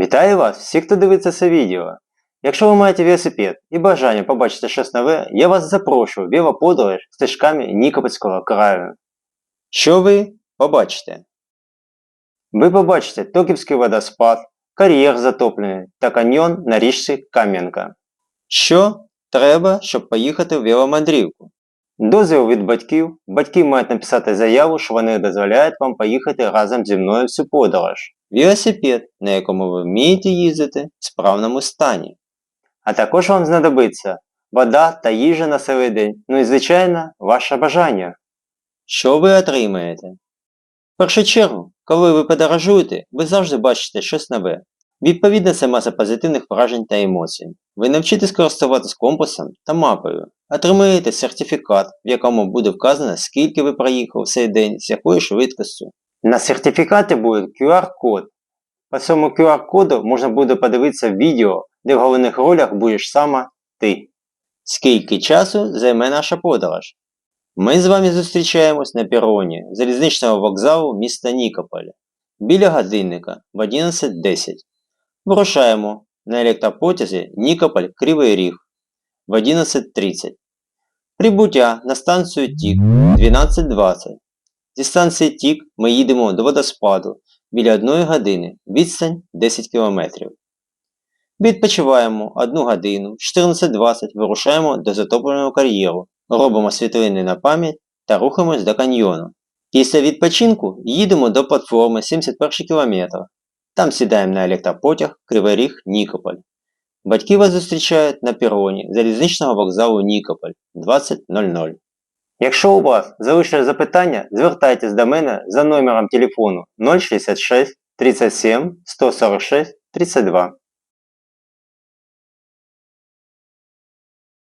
Вітаю вас, всі, хто дивиться це відео. Якщо ви маєте велосипед і бажання побачити щось нове, я вас запрошую в велоподорож стежками Нікопольського краю. Що ви побачите? Ви побачите Токівський водоспад, кар'єр затоплений та каньйон на річці Кам'янка. Що треба, щоб поїхати в веломандрівку? Дозвіл від батьків. Батьки мають написати заяву, що вони дозволяють вам поїхати разом зі мною всю подорож. Велосипед, на якому ви вмієте їздити в справному стані. А також вам знадобиться вода та їжа на цілий день, ну і звичайно, ваше бажання. Що ви отримаєте? В першу чергу, коли ви подорожуєте, ви завжди бачите щось нове. Відповідно, це маса позитивних вражень та емоцій. Ви навчитесь користуватись компасом та мапою, отримаєте сертифікат, в якому буде вказано, скільки ви проїхали цей день, з якою швидкістю. На сертифікаті буде QR-код. По цьому QR-коду можна буде подивитися відео, де в головних ролях будеш саме ти. Скільки часу займе наша подорож? Ми з вами зустрічаємось на пероні залізничного вокзалу міста Нікополя біля годинника в 11.10. Вирушаємо на електропотязі Нікополь Кривий Ріг в 11.30. Прибуття на станцію Тік 12.20. Зі станції Тік ми їдемо до водоспаду біля 1 години, відстань 10 км. Відпочиваємо 1 годину, в 14.20 вирушаємо до затопленого кар'єру, робимо світлини на пам'ять та рухаємось до каньйону. Після відпочинку їдемо до платформи 71 км. Там сідаємо на електропотяг Кривий Ріг Нікополь. Батьки вас зустрічають на пероні залізничного вокзалу Нікополь 20.00. Якщо у вас залишились запитання, звертайтесь до мене за номером телефону 066 37 146 32.